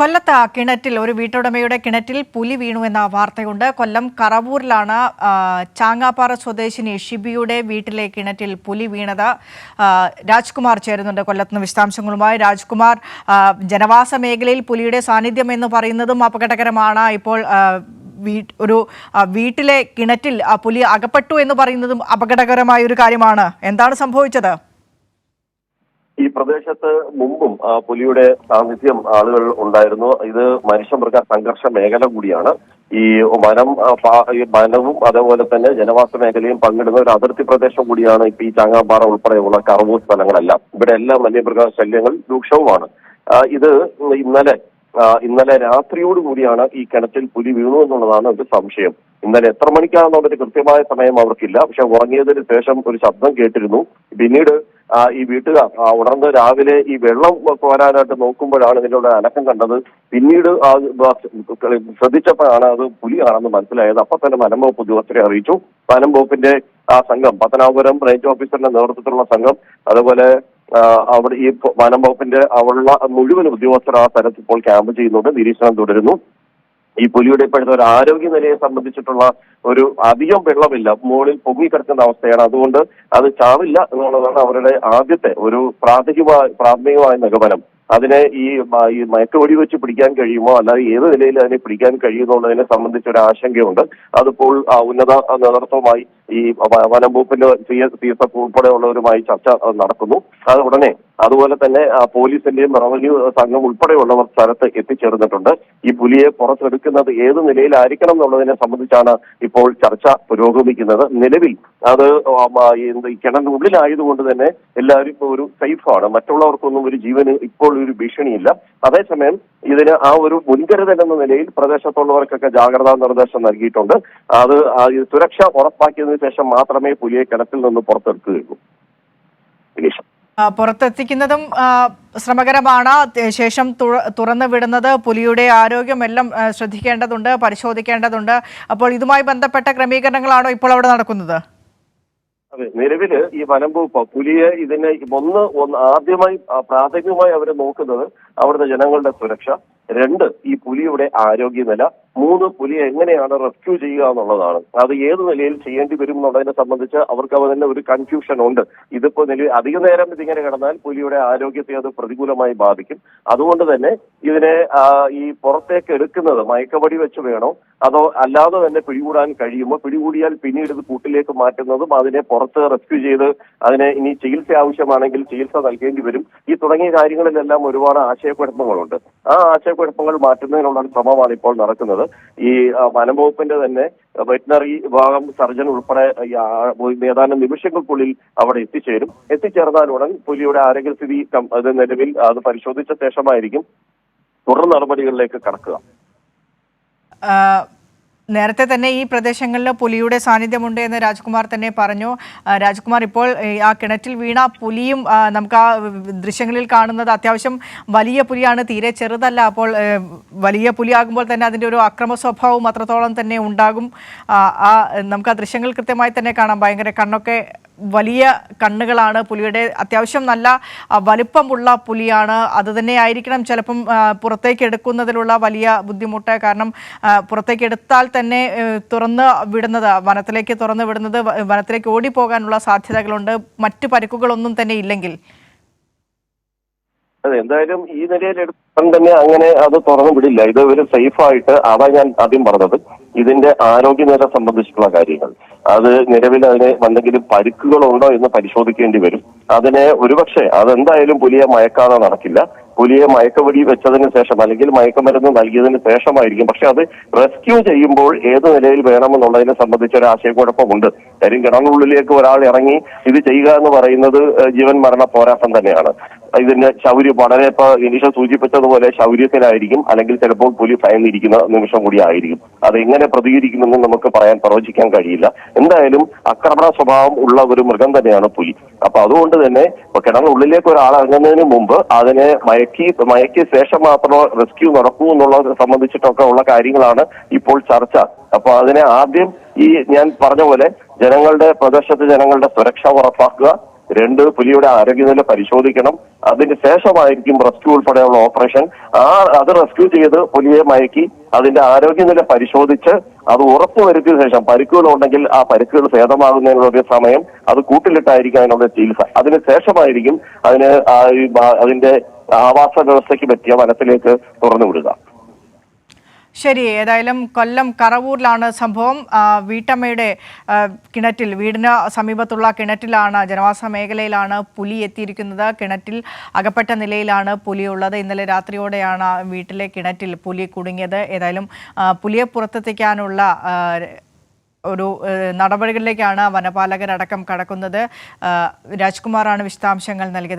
കൊല്ലത്ത് കിണറ്റിൽ ഒരു വീട്ടുടമയുടെ കിണറ്റിൽ പുലി വീണു എന്ന വാർത്തയുണ്ട്. കൊല്ലം കറവൂരിലാണ് ചാങ്ങാപ്പാറ സ്വദേശിനി ഷിബിയുടെ വീട്ടിലെ കിണറ്റിൽ പുലി വീണത്. രാജ്കുമാർ ചേരുന്നുണ്ട് കൊല്ലത്ത് വിശദാംശങ്ങളുമായി. രാജ്കുമാർ ജനവാസ മേഖലയിൽ പുലിയുടെ സാന്നിധ്യം എന്ന് പറയുന്നതും അപകടകരമാണ്. ഇപ്പോൾ ഒരു വീട്ടിലെ കിണറ്റിൽ പുലി അകപ്പെട്ടു എന്ന് പറയുന്നതും അപകടകരമായ ഒരു കാര്യമാണ്. എന്താണ് സംഭവിച്ചത്? ഈ പ്രദേശത്ത് മുമ്പും പുലിയുടെ സാന്നിധ്യം ആളുകൾ ഉണ്ടായിരുന്നു. ഇത് മനുഷ്യമൃഗ സംഘർഷ മേഖല കൂടിയാണ്. ഈ വനം വനവും അതേപോലെ തന്നെ ജനവാസ മേഖലയും പങ്കിടുന്ന ഒരു അതിർത്തി പ്രദേശം കൂടിയാണ് ഇപ്പൊ ഈ ചാങ്ങാമ്പാറ ഉൾപ്പെടെയുള്ള കറവൂർ സ്ഥലങ്ങളെല്ലാം. ഇവിടെ എല്ലാ വന്യമൃഗ ശല്യങ്ങൾ രൂക്ഷവുമാണ് ഇത് ഇന്നലെ ഇന്നലെ രാത്രിയോട് കൂടിയാണ് ഈ കിണറ്റിൽ പുലി വീണു എന്നുള്ളതാണ് ഒരു സംശയം. ഇന്നലെ എത്ര മണിക്കാണെന്നുള്ളൊരു കൃത്യമായ സമയം അവർക്കില്ല. പക്ഷെ ഉറങ്ങിയതിന് ശേഷം ഒരു ശബ്ദം കേട്ടിരുന്നു. പിന്നീട് ഈ വീട്ടുകാർ ഉണർന്ന് രാവിലെ ഈ വെള്ളം കോരാനായിട്ട് നോക്കുമ്പോഴാണ് ഇതിലൂടെ അനക്കം കണ്ടത്. പിന്നീട് ശ്രദ്ധിച്ചപ്പോഴാണ് അത് പുലിയാണെന്ന് മനസ്സിലായത്. അപ്പൊ തന്നെ വനം വകുപ്പ് ഉദ്യോഗസ്ഥരെ അറിയിച്ചു. വനം വകുപ്പിന്റെ ആ സംഘം പത്തനാപുരം റേഞ്ച് ഓഫീസറിന്റെ നേതൃത്വത്തിലുള്ള സംഘം അതുപോലെ അവിടെ ഈ വനം വകുപ്പിന്റെ അവിടെയുള്ള മുഴുവൻ ഉദ്യോഗസ്ഥർ ആ സ്ഥലത്ത് ഇപ്പോൾ ക്യാമ്പ് ചെയ്യുന്നുണ്ട്. നിരീക്ഷണം തുടരുന്നു. ഈ പുലിയുടെ ഇപ്പോഴത്തെ ഒരു ആരോഗ്യ നിലയെ സംബന്ധിച്ചിട്ടുള്ള ഒരു അധികം വെള്ളമില്ല. മുകളിൽ പൊങ്ങിക്കിടക്കുന്ന അവസ്ഥയാണ്. അതുകൊണ്ട് അത് ചാവില്ല എന്നുള്ളതാണ് അവരുടെ ആദ്യത്തെ ഒരു പ്രാഥമിക പ്രാഥമികമായ നിഗമനം. അതിനെ ഈ മയക്ക മയക്കുവെടി വെച്ച് പിടിക്കാൻ കഴിയുമോ? അല്ലാതെ ഏത് നിലയിൽ അതിനെ പിടിക്കാൻ കഴിയുമോ എന്നതിനെ സംബന്ധിച്ച ഒരു ആശങ്കയുണ്ട്. അതിപ്പോൾ ഉന്നത നേതൃത്വമായി ഈ വനം വകുപ്പിന്റെ C S C S F ഉൾപ്പെടെയുള്ളവരുമായി ചർച്ച നടക്കുന്നു. അത് ഉടനെ അതുപോലെ തന്നെ പോലീസിന്റെയും റവന്യൂ സംഘം ഉൾപ്പെടെയുള്ളവർ സ്ഥലത്ത് എത്തിച്ചേർന്നിട്ടുണ്ട്. ഈ പുലിയെ പുറത്തെടുക്കുന്നത് ഏത് നിലയിലായിരിക്കണം എന്നുള്ളതിനെ സംബന്ധിച്ചാണ് ഇപ്പോൾ ചർച്ച പുരോഗമിക്കുന്നത്. നിലവിൽ അത് ഈ കിണറിനുള്ളിലായതുകൊണ്ട് തന്നെ എല്ലാവരും ഇപ്പോൾ ഒരു സേഫാണ്. മറ്റുള്ളവർക്കൊന്നും ഒരു ജീവന് ഇപ്പോൾ ഒരു ഭീഷണിയില്ല. അതേസമയം ഇതിന് ആ ഒരു മുൻകരുതൽ എന്ന നിലയിൽ പ്രദേശത്തുള്ളവർക്കൊക്കെ ജാഗ്രതാ നിർദ്ദേശം നൽകിയിട്ടുണ്ട്. അത് സുരക്ഷ ഉറപ്പാക്കിയതിനു ശേഷം മാത്രമേ പുലിയെ കിണറ്റിൽ നിന്ന് പുറത്തെടുക്കുകയുള്ളൂ. പുറത്തെത്തിക്കുന്നതും ശ്രമകരമാണ്. ശേഷം തുറ- തുറന്നു വിടുന്നത് പുലിയുടെ ആരോഗ്യമെല്ലാം ശ്രദ്ധിക്കേണ്ടതുണ്ട് പരിശോധിക്കേണ്ടതുണ്ട്. അപ്പോൾ ഇതുമായി ബന്ധപ്പെട്ട ക്രമീകരണങ്ങളാണോ ഇപ്പോൾ അവിടെ നടക്കുന്നത്? അതെ നിലവിൽ ഈ വനം വകുപ്പ് പുലിയെ ഇതിനെ ഒന്ന് ഒന്ന് ആദ്യമായി പ്രാഥമികമായി അവർ നോക്കുന്നത് അവിടുത്തെ ജനങ്ങളുടെ സുരക്ഷ. രണ്ട് ഈ പുലിയുടെ ആരോഗ്യനില. മൂന്ന് പുലിയെ എങ്ങനെയാണ് റെസ്ക്യൂ ചെയ്യുക എന്നുള്ളതാണ്. അത് ഏത് നിലയിൽ ചെയ്യേണ്ടി വരും എന്നുള്ളതിനെ സംബന്ധിച്ച് അവർക്ക് അവ തന്നെ ഒരു കൺഫ്യൂഷൻ ഉണ്ട്. ഇതിപ്പോ നിലവിൽ അധിക നേരം ഇതിങ്ങനെ കിടന്നാൽ പുലിയുടെ ആരോഗ്യത്തെ അത് പ്രതികൂലമായി ബാധിക്കും. അതുകൊണ്ട് തന്നെ ഇതിനെ ഈ പുറത്തേക്ക് എടുക്കുന്നത് മയക്കവടി വെച്ച് വേണോ? അതോ അല്ലാതെ തന്നെ പിടികൂടാൻ കഴിയുമോ? പിടികൂടിയാൽ പിന്നീട് ഇത് കൂട്ടിലേക്ക് മാറ്റുന്നതും അതിനെ പുറത്ത് റെസ്ക്യൂ ചെയ്ത് അതിനെ ഇനി ചികിത്സ ആവശ്യമാണെങ്കിൽ ചികിത്സ നൽകേണ്ടി വരും. ഈ തുടങ്ങിയ കാര്യങ്ങളിലെല്ലാം ഒരുപാട് ആശയക്കുഴപ്പങ്ങളുണ്ട്. ആ ആശയക്കുഴപ്പങ്ങൾ മാറ്റുന്നതിനുള്ള ശ്രമമാണ് ഇപ്പോൾ നടക്കുന്നത്. ഈ വനംവകുപ്പിന്റെ വനം വകുപ്പിന്റെ തന്നെ വെറ്റിനറി വിഭാഗം സർജൻ ഉൾപ്പെടെ ഏതാനും നിമിഷങ്ങൾക്കുള്ളിൽ അവിടെ എത്തിച്ചേരും. എത്തിച്ചേർന്നാൽ ഉടൻ പുലിയുടെ ആരോഗ്യസ്ഥിതി അത് നിലവിൽ അത് പരിശോധിച്ച ശേഷമായിരിക്കും തുടർ നടപടികളിലേക്ക് കടക്കുക. നേരത്തെ തന്നെ ഈ പ്രദേശങ്ങളിൽ പുലിയുടെ സാന്നിധ്യമുണ്ട് എന്ന് രാജ്കുമാർ തന്നെ പറഞ്ഞു. രാജ്കുമാർ ഇപ്പോൾ ആ കിണറ്റിൽ വീണ പുലിയും നമുക്ക് ആ ദൃശ്യങ്ങളിൽ കാണുന്നത് അത്യാവശ്യം വലിയ പുലിയാണ് തീരെ ചെറുതല്ല. അപ്പോൾ വലിയ പുലിയാകുമ്പോൾ തന്നെ അതിന്റെ ഒരു അക്രമ സ്വഭാവം അത്രത്തോളം തന്നെ ഉണ്ടാകും. ആ നമുക്ക് ആ ദൃശ്യങ്ങൾ കൃത്യമായി തന്നെ കാണാം. ഭയങ്കര കണ്ണൊക്കെ വലിയ കണ്ണുകളാണ് പുലിയുടെ അത്യാവശ്യം നല്ല വലുപ്പമുള്ള പുലിയാണ്. അത് തന്നെ ആയിരിക്കണം ചിലപ്പം പുറത്തേക്ക് എടുക്കുന്നതിലുള്ള വലിയ ബുദ്ധിമുട്ട്. കാരണം പുറത്തേക്ക് എടുത്താൽ തന്നെ തുറന്ന് വിടുന്നത് വനത്തിലേക്ക് തുറന്ന് വിടുന്നത് വനത്തിലേക്ക് ഓടിപ്പോകാനുള്ള സാധ്യതകളുണ്ട്. മറ്റു പരിക്കുകളൊന്നും തന്നെ ഇല്ലെങ്കിൽ. അതെ എന്തായാലും ഈ നിലയിൽ തന്നെ അങ്ങനെ അത് തുറന്നു വിടില്ല. ഇത് ഒരു സേഫ് ആയിട്ട് അതാ ഞാൻ ആദ്യം പറഞ്ഞത്. ഇതിന്റെ ആരോഗ്യനില സംബന്ധിച്ചിട്ടുള്ള കാര്യങ്ങൾ. അത് നിലവിൽ അതിന് എന്തെങ്കിലും പരുക്കുകളുണ്ടോ എന്ന് പരിശോധിക്കേണ്ടി വരും. അതിനെ ഒരുപക്ഷെ അതെന്തായാലും പുലിയെ മയക്കാതെ നടക്കില്ല. പുലിയെ മയക്കവടി വെച്ചതിന് ശേഷം അല്ലെങ്കിൽ മയക്കമരുന്ന് നൽകിയതിന് ശേഷമായിരിക്കും. പക്ഷെ അത് റെസ്ക്യൂ ചെയ്യുമ്പോൾ ഏത് നിലയിൽ വേണമെന്നുള്ളതിനെ സംബന്ധിച്ച ഒരു ആശയക്കുഴപ്പമുണ്ട്. കാര്യം കിണറിനുള്ളിലേക്ക് ഒരാൾ ഇറങ്ങി ഇത് ചെയ്യുക എന്ന് പറയുന്നത് ജീവൻ മരണ പോരാട്ടം തന്നെയാണ്. ഇതിന്റെ ശൗര്യം വളരെ ഇപ്പൊ ഇനീഷ സൂചിപ്പിച്ചതുപോലെ ശൗര്യത്തിലായിരിക്കും അല്ലെങ്കിൽ ചിലപ്പോൾ പുലി ഭയന്നിരിക്കുന്ന നിമിഷം കൂടി ആയിരിക്കും. അത് എങ്ങനെ പ്രതികരിക്കുമെന്ന് നമുക്ക് പറയാൻ പ്രവചിക്കാൻ കഴിയില്ല. എന്തായാലും ആക്രമണ സ്വഭാവം ഉള്ള ഒരു മൃഗം തന്നെയാണ് പുലി. അപ്പൊ അതുകൊണ്ട് തന്നെ കിണറിനുള്ളിലേക്ക് ഒരാൾ ഇറങ്ങുന്നതിന് മുമ്പ് അതിനെ മയക്കി മയക്കിയ ശേഷം മാത്രമേ റെസ്ക്യൂ നടക്കൂ എന്നുള്ളത് സംബന്ധിച്ചിട്ടൊക്കെ ഉള്ള കാര്യങ്ങളാണ് ഇപ്പോൾ ചർച്ച. അപ്പൊ അതിനെ ആദ്യം ഈ ഞാൻ പറഞ്ഞ പോലെ ജനങ്ങളുടെ പ്രദേശത്തെ ജനങ്ങളുടെ സുരക്ഷ ഉറപ്പാക്കുക രണ്ട് പുലിയുടെ ആരോഗ്യനില പരിശോധിക്കണം. അതിന് ശേഷമായിരിക്കും റെസ്ക്യൂ ഉൾപ്പെടെയുള്ള ഓപ്പറേഷൻ ആ അത് റെസ്ക്യൂ ചെയ്ത് പുലിയെ മയക്കി അതിന്റെ ആരോഗ്യനില പരിശോധിച്ച് അത് ഉറപ്പു വരുത്തിയ ശേഷം പരിക്കുകൾ ഉണ്ടെങ്കിൽ ആ പരിക്കുകൾ ഭേദമാകുന്നതിനുള്ള സമയം അത് കൂട്ടിലിട്ടായിരിക്കും അതിനുള്ള ചികിത്സ. അതിന് ശേഷമായിരിക്കും അതിന് അതിന്റെ ആവാസ വ്യവസ്ഥയ്ക്ക് പറ്റിയ വനത്തിലേക്ക് തുറന്നു വിടുക. ശരി ഏതായാലും കൊല്ലം കറവൂരിലാണ് സംഭവം. വീട്ടമ്മയുടെ കിണറ്റിൽ വീടിന് സമീപത്തുള്ള കിണറ്റിലാണ് ജനവാസ മേഖലയിലാണ് പുലി എത്തിയിരിക്കുന്നത്. കിണറ്റിൽ അകപ്പെട്ട നിലയിലാണ് പുലിയുള്ളത്. ഇന്നലെ രാത്രിയോടെയാണ് വീട്ടിലെ കിണറ്റിൽ പുലി കുടുങ്ങിയത്. ഏതായാലും പുലിയെ പുറത്തെത്തിക്കാനുള്ള ഒരു നടപടികളിലേക്കാണ് വനപാലകരടക്കം കടക്കുന്നത്. രാജ്കുമാറാണ് വിശദാംശങ്ങൾ നൽകിയത്.